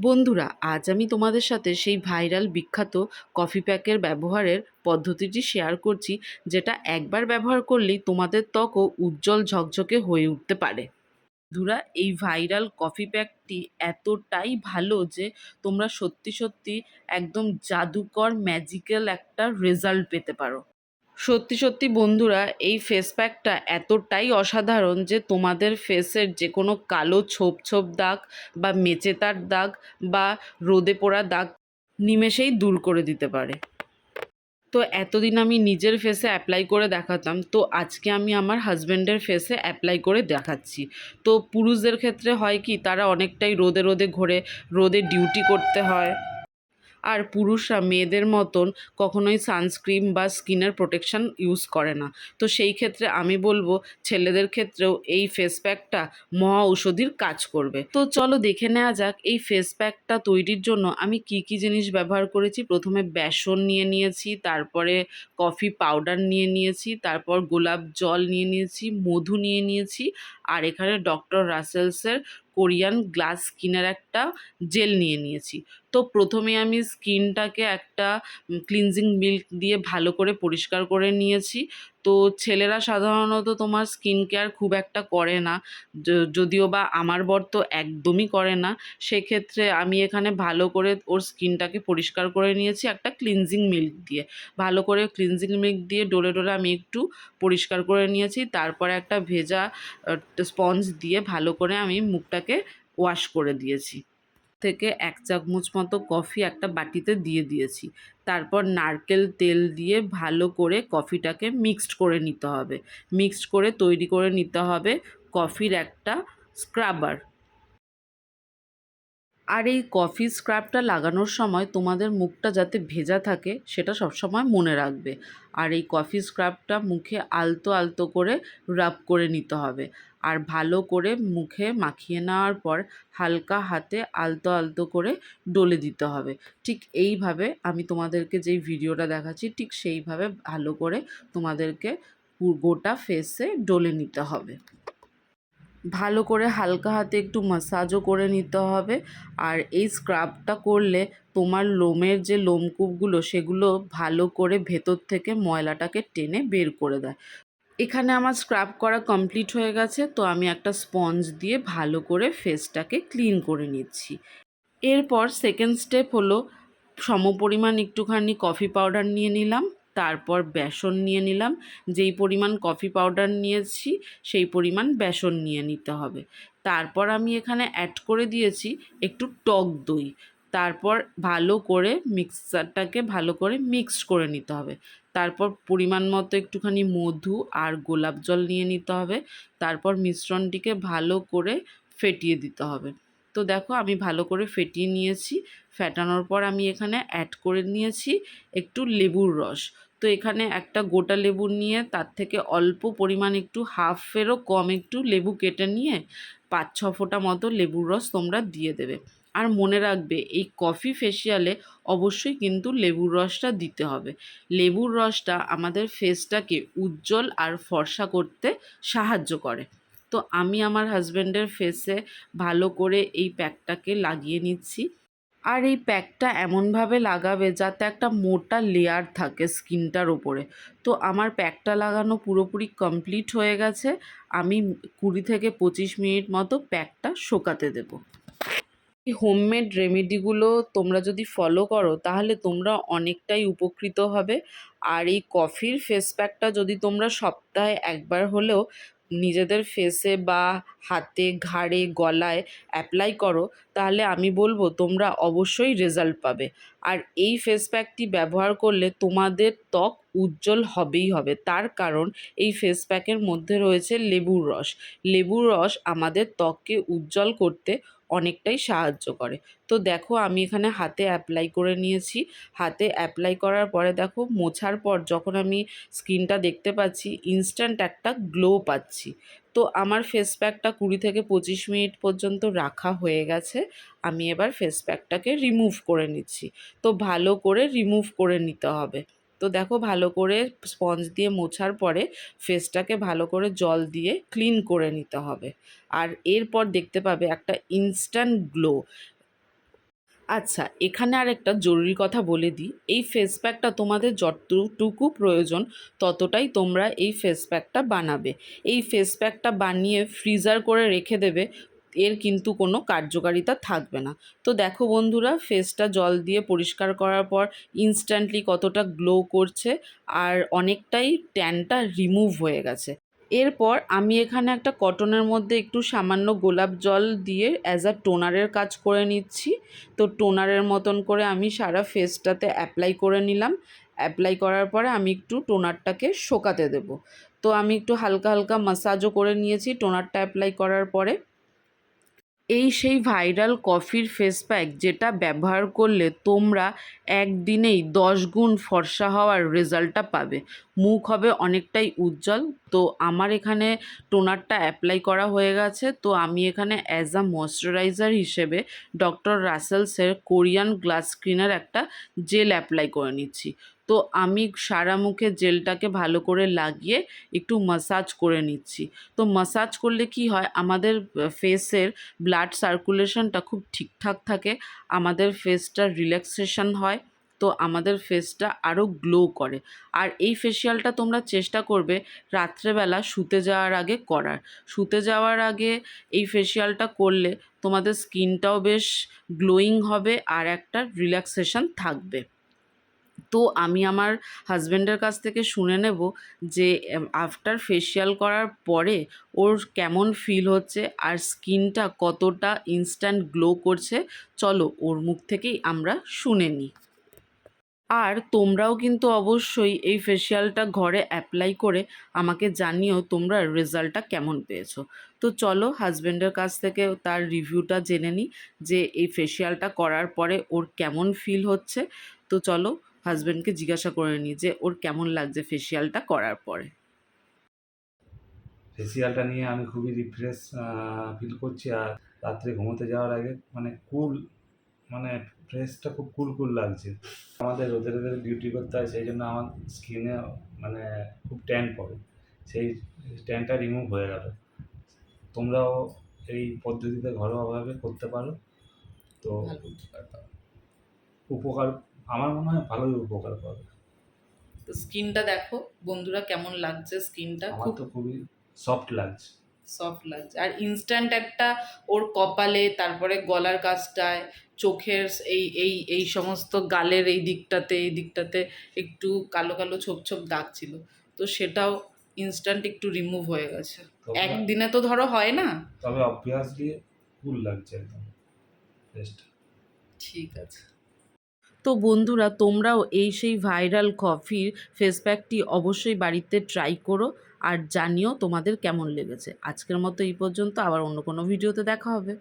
বন্ধুরা, আজ আমি তোমাদের সাথে সেই ভাইরাল বিখ্যাত কফি প্যাকের ব্যবহারের পদ্ধতিটি শেয়ার করছি, যেটা একবার ব্যবহার করলেই তোমাদের ত্বকও উজ্জ্বল ঝকঝকে হয়ে উঠতে পারে। বন্ধুরা, এই ভাইরাল কফি প্যাকটি এতটাই ভালো যে তোমরা সত্যি সত্যি একদম জাদুকর ম্যাজিক্যাল একটা রেজাল্ট পেতে পারো। সত্যি সত্যি বন্ধুরা, এই ফেস প্যাকটা এতটাই অসাধারণ যে তোমাদের ফেসের যে কোনো কালো ছোপ ছোপ দাগ বা মেচেতার দাগ বা রোদে পোড়া দাগ নিমেষেই দূর করে দিতে পারে। তো এতদিন আমি নিজের ফেসে অ্যাপ্লাই করে দেখাতাম, তো আজকে আমি আমার হাজব্যান্ডের ফেসে অ্যাপ্লাই করে দেখাচ্ছি। তো পুরুষদের ক্ষেত্রে হয় কি, তারা অনেকটাই রোদে রোদে ঘোরে, রোদে ডিউটি করতে হয় আর পুরুষরা মেয়েদের মতন কখনোই সানস্ক্রিন বা স্কিনের প্রোটেকশন ইউজ করে না। তো সেই ক্ষেত্রে আমি বলব ছেলেদের ক্ষেত্রেও এই ফেস প্যাকটা মহা ঔষধির কাজ করবে। তো চলো দেখে নেওয়া যাক এই ফেস প্যাকটা তৈরির জন্য আমি কি কি জিনিস ব্যবহার করেছি। প্রথমে বেসন নিয়ে নিয়েছি, তারপরে কফি পাউডার নিয়ে নিয়েছি, তারপর গোলাপ জল নিয়ে নিয়েছি, মধু নিয়ে নিয়েছি আর এখানে ডক্টর রাসেলসের কোরিয়ান গ্লাস স্কিনের একটা জেল নিয়ে নিয়েছি। তো প্রথমে আমি স্কিনটাকে একটা ক্লিনজিং মিল্ক দিয়ে ভালো করে পরিষ্কার করে নিয়েছি। তো ছেলেরা সাধারণত তোমার স্কিন কেয়ার খুব একটা করে না। যদিও বা আমার বর তো একদমই করে না, সেক্ষেত্রে আমি এখানে ভালো করে ওর স্কিনটাকে পরিষ্কার করে নিয়েছি একটা ক্লিনজিং মিল্ক দিয়ে। ভালো করে ক্লিনজিং মিল্ক দিয়ে ডোলে ডোলে আমি একটু পরিষ্কার করে নিয়েছি, তারপরে একটা ভেজা স্পঞ্জ দিয়ে ভালো করে আমি মুখটাকে ওয়াশ করে দিয়েছি। থেকে এক চামচ মতো কফি একটা বাটিতে দিয়ে দিয়েছি। তারপর নারকেল তেল দিয়ে ভালো করে কফিটাকে মিক্সড করে নিতে হবে। মিক্সড করে তৈরি করে নিতে হবে কফির একটা স্ক্রাবার। আর এই কফি স্ক্রাবটা লাগানোর সময় তোমাদের মুখটা যাতে ভেজা থাকে সেটা সবসময় মনে রাখবে। আর এই কফি স্ক্রাবটা মুখে আলতো আলতো করে রাব করে নিতে হবে। আর ভালো করে মুখে মাখিয়ে নেওয়ার পর হালকা হাতে আলতো আলতো করে ডলে দিতে হবে। ঠিক এইভাবে আমি তোমাদেরকে যেই ভিডিওটা দেখাচ্ছি, ঠিক সেইভাবে ভালো করে তোমাদেরকে গোটা ফেসে ডলে নিতে হবে। ভালো করে হালকা হাতে একটু মাসাজও করে নিতে হবে। আর এই স্ক্রাবটা করলে তোমার লোমের যে লোমকূপগুলো, সেগুলো ভালো করে ভেতর থেকে ময়লাটাকে টেনে বের করে দেয়। এখানে আমার স্ক্রাব করা কমপ্লিট হয়ে গেছে, তো আমি একটা স্পঞ্জ দিয়ে ভালো করে ফেসটাকে ক্লিন করে নিচ্ছি। এরপর সেকেন্ড স্টেপ হলো সমপরিমাণ একটুখানি কফি পাউডার নিয়ে নিলাম, তারপর বেসন নিয়ে নিলাম। যেই পরিমাণ কফি পাউডার নিয়েছি, সেই পরিমাণ বেসন নিয়ে নিতে হবে। তারপর আমি এখানে অ্যাড করে দিয়েছি একটু টক দই। তারপর ভালো করে মিক্সারটাকে ভালো করে মিক্সড করে নিতে হবে। তারপর পরিমাণ মতো একটুখানি মধু আর গোলাপ জল নিয়ে নিতে হবে। তারপর মিশ্রণটিকে ভালো করে ফেটিয়ে দিতে হবে। তো দেখো আমি ভালো করে ফেটিয়ে নিয়েছি। ফেটানোর পর আমি এখানে অ্যাড করে নিয়েছি একটু লেবুর রস। তো এখানে একটা গোটা লেবু নিয়ে তার থেকে অল্প পরিমাণ একটু হাফেরও কম একটু লেবু কেটে নিয়ে পাঁচ ছ ফোঁটা মতো লেবুর রস তোমরা দিয়ে দেবে। আর মনে রাখবে, এই কফি ফেসিয়ালে অবশ্যই কিন্তু লেবুর রসটা দিতে হবে। লেবুর রসটা আমাদের ফেসটাকে উজ্জ্বল আর ফর্সা করতে সাহায্য করে। তো আমি আমার হাজব্যান্ডের ফেসে ভালো করে এই প্যাকটাকে লাগিয়ে নিচ্ছি। আর এই প্যাকটা এমনভাবে লাগাবে যাতে একটা মোটা লেয়ার থাকে স্কিনটার ওপরে তো আমার প্যাকটা লাগানো পুরোপুরি কমপ্লিট হয়ে গেছে। আমি কুড়ি থেকে পঁচিশ মিনিট মতো প্যাকটা শোকাতে দেবো। হোমমেড রেমেডিগুলো তোমরা যদি ফলো করো, তাহলে তোমরা অনেকটাই উপকৃত হবে। আর এই কফির ফেস প্যাকটা যদি তোমরা সপ্তাহে একবার হলেও নিজেদের ফেসে বা হাতে, ঘাড়ে, গলায় অ্যাপ্লাই করো, তাহলে আমি বলব তোমরা অবশ্যই রেজাল্ট পাবে। আর এই ফেস প্যাকটি ব্যবহার করলে তোমাদের ত্বক উজ্জ্বল হবেই হবে। তার কারণ এই ফেস প্যাকের মধ্যে রয়েছে লেবুর রস। লেবুর রস আমাদের ত্বককে উজ্জ্বল করতে অনেকটাই সাহায্য করে। তো দেখো, আমি এখানে হাতে অ্যাপ্লাই করে নিয়েছি। হাতে অ্যাপ্লাই করার পরে দেখো, মোছার পর যখন আমি স্কিনটা দেখতে পাচ্ছি ইনস্ট্যান্ট একটা গ্লো পাচ্ছি। তো আমার ফেস প্যাকটা কুড়ি থেকে পঁচিশ মিনিট পর্যন্ত রাখা হয়ে গেছে। আমি এবার ফেস প্যাকটাকে রিমুভ করে নিচ্ছি। তো ভালো করে রিমুভ করে নিতে হবে। তো দেখো ভালো করে স্পঞ্জ দিয়ে মোছার পরে ফেসটাকে ভালো করে জল দিয়ে ক্লিন করে নিতে হবে। আর এরপর দেখতে পাবে একটা ইনস্ট্যান্ট গ্লো আচ্ছা এখানে আর একটা জরুরি কথা বলে দিই। এই ফেস প্যাকটা তোমাদের যতটুকু প্রয়োজন ততটাই তোমরা এই ফেস প্যাকটা বানাবে। এই ফেস প্যাকটা বানিয়ে ফ্রিজার করে রেখে দেবে। এর কিন্তু কোনো কার্যকারিতা থাকবে না। তো দেখো বন্ধুরা ফেসটা জল দিয়ে পরিষ্কার করার পর ইনস্ট্যান্টলি কতটা গ্লো করছে আর অনেকটাই ট্যানটা রিমুভ হয়ে গেছে। এরপর আমি এখানে একটা কটনের মধ্যে একটু সামান্য গোলাপ জল দিয়ে অ্যাজ আ টোনারের কাজ করে নিচ্ছি। তো টোনারের মতন করে আমি সারা ফেসটাতে অ্যাপ্লাই করে নিলাম। অ্যাপ্লাই করার পরে আমি একটু টোনারটাকে শোকাতে দেব। তো আমি একটু হালকা হালকা মাসাজও করে নিয়েছি। টোনারটা অ্যাপ্লাই করার পরে এই সেই ভাইরাল কফির ফেস প্যাক যেটা ব্যবহার করলে তোমরা একদিনেই দশ গুণ ফর্সা হওয়ার রেজাল্টটা পাবে। মুখ হবে অনেকটাই উজ্জ্বল। তো আমার এখানে টোনারটা অ্যাপ্লাই করা হয়ে গেছে। তো আমি এখানে অ্যাজ আ ময়শ্চারাইজার হিসেবে ডক্টর রাসেলসের কোরিয়ান গ্লাস স্ক্রিনের একটা জেল অ্যাপ্লাই করে নিচ্ছি। তো আমি সারা মুখে জেলটাকে ভালো করে লাগিয়ে একটু মাসাজ করে নিচ্ছি। তো মাসাজ করলে কি হয়? আমাদের ফেসের ব্লাড সার্কুলেশনটা খুব ঠিকঠাক থাকে। আমাদের ফেসটা রিল্যাক্সেশন হয়। তো আমাদের ফেসটা আরও গ্লো করে। আর এই ফেসিয়ালটা তোমরা চেষ্টা করবে রাত্রেবেলা শুতে যাওয়ার আগে করার। শুতে যাওয়ার আগে এই ফেসিয়ালটা করলে তোমাদের স্কিনটাও বেশ গ্লোয়িং হবে আর একটা রিল্যাক্সেশন থাকবে। তো আমি আমার হাজব্যান্ডের কাছ থেকে শুনে নেব যে আফটার ফেসিয়াল করার পরে ওর কেমন ফিল হচ্ছে আর স্কিনটা কতটা ইনস্ট্যান্ট গ্লো করছে, চলো ওর মুখ থেকেই আমরা শুনে নিই। আর তোমরাও কিন্তু অবশ্যই এই ফেসিয়ালটা ঘরে অ্যাপ্লাই করে আমাকে জানিও তোমরা রেজাল্টটা কেমন পেয়েছ। তো চলো হাজব্যান্ডের কাছ থেকে তার রিভিউটা জেনে নিই যে এই ফেসিয়ালটা করার পরে ওর কেমন ফিল হচ্ছে। তো চলো হাজব্যান্ডকে জিজ্ঞাসা করে নিই যে ওর কেমন লাগছে ফেসিয়ালটা করার পরে। ফেসিয়ালটা নিয়ে আমি খুবই রিফ্রেশ ফিল করছি আর রাত্রে ঘুমোতে যাওয়ার আগে মানে কুল মানে ফ্রেশটা খুব কুল কুল লাগছে। আমাদের রোদে রোদে ডিউটি করতে হয় সেই জন্য আমার স্কিনে মানে খুব ট্যান পড়ে। সেই ট্যানটা রিমুভ হয়ে গেল। তোমরাও এই পদ্ধতিতে ঘরোয়াভাবে করতে পারো। তো উপকার আমার মনে হয় ভালোই উপকার পাবে। তো স্কিনটা দেখো বন্ধুরা কেমন লাগছে স্কিনটা আমার খুব তো খুবই সফট লাগছে। সফট লাগছে। আর ইনস্ট্যান্ট একটা ওর কপালে তারপরে গলার কাছটায় চোখের এই এই এই সমস্ত গালের এই দিকটাতে এই দিকটাতে একটু কালো কালো ছোপ ছোপ দাগ ছিল। তো সেটাও ইনস্ট্যান্ট একটু রিমুভ হয়ে গেছে। একদিনে তো ধরো হয় না? তবে অবভিয়াসলি কুল লাগছে একদম। ঠিক আছে। তো বন্ধুরা তোমরাও এই সেই ভাইরাল কফির ফেস প্যাকটি অবশ্যই বাড়িতে ট্রাই করো। আর জানিও তোমাদের কেমন লেগেছে। আজকের মতো এই পর্যন্ত, আবার অন্য কোনো ভিডিওতে দেখা হবে।